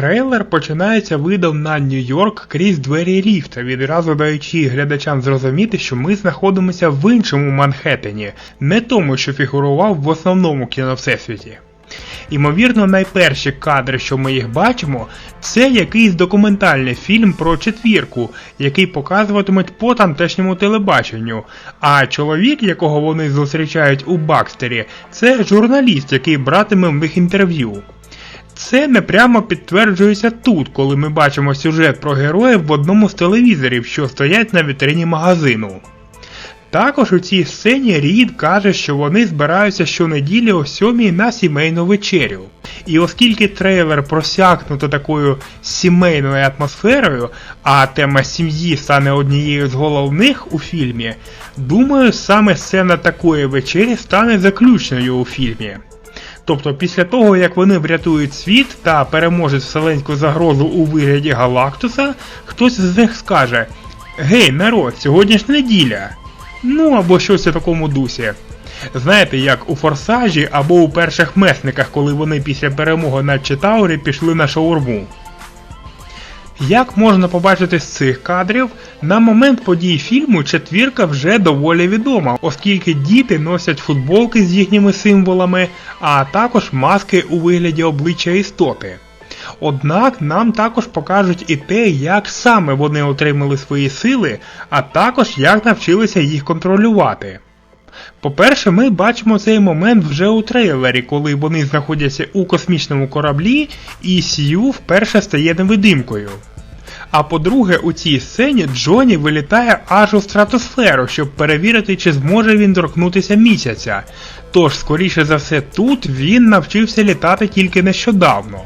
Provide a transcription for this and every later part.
Трейлер починається видом на Нью-Йорк крізь двері ліфта, відразу даючи глядачам зрозуміти, що ми знаходимося в іншому Манхеттені, не тому, що фігурував в основному кіновсесвіті. Імовірно, найперші кадри, що ми їх бачимо, це якийсь документальний фільм про четвірку, який показуватимуть по тамтешньому телебаченню. А чоловік, якого вони зустрічають у Бакстері, це журналіст, який братиме в них інтерв'ю. Це не прямо підтверджується тут, коли ми бачимо сюжет про героїв в одному з телевізорів, що стоять на вітрині магазину. Також у цій сцені Рід каже, що вони збираються щонеділі о сьомій на сімейну вечерю. І оскільки трейлер просякнуто такою сімейною атмосферою, а тема сім'ї стане однією з головних у фільмі, думаю, саме сцена такої вечері стане заключною у фільмі. Тобто після того, як вони врятують світ та переможуть вселенську загрозу у вигляді Галактуса, хтось з них скаже: Гей, народ, сьогодні ж неділя. Ну або щось у такому дусі. Знаєте, як у Форсажі або у перших месниках, коли вони після перемоги на Читаурі пішли на шаурму. Як можна побачити з цих кадрів, на момент подій фільму четвірка вже доволі відома, оскільки діти носять футболки з їхніми символами, а також маски у вигляді обличчя істоти. Однак нам також покажуть і те, як саме вони отримали свої сили, а також як навчилися їх контролювати. По-перше, ми бачимо цей момент вже у трейлері, коли вони знаходяться у космічному кораблі, і Сью вперше стає невидимкою. А по-друге, у цій сцені Джоні вилітає аж у стратосферу, щоб перевірити, чи зможе він торкнутися місяця. Тож, скоріше за все, тут він навчився літати тільки нещодавно.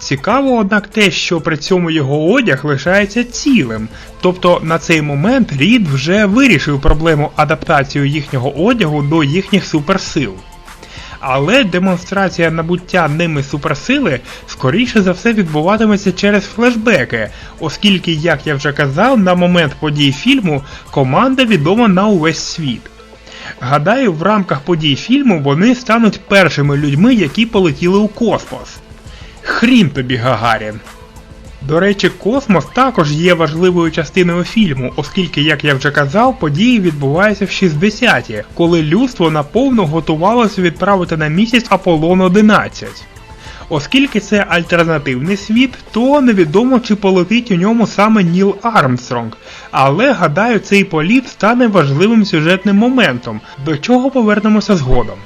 Цікаво, однак, те, що при цьому його одяг лишається цілим, тобто на цей момент Рід вже вирішив проблему адаптації їхнього одягу до їхніх суперсил. Але демонстрація набуття ними суперсили скоріше за все відбуватиметься через флешбеки, оскільки, як я вже казав, на момент подій фільму команда відома на увесь світ. Гадаю, в рамках подій фільму вони стануть першими людьми, які полетіли у космос. Хрін тобі, Гагарін. До речі, космос також є важливою частиною фільму, оскільки, як я вже казав, події відбуваються в 60-ті, коли людство наповну готувалося відправити на місяць Аполлон 11. Оскільки це альтернативний світ, то невідомо чи полетить у ньому саме Ніл Армстронг, але гадаю, цей політ стане важливим сюжетним моментом, до чого повернемося згодом.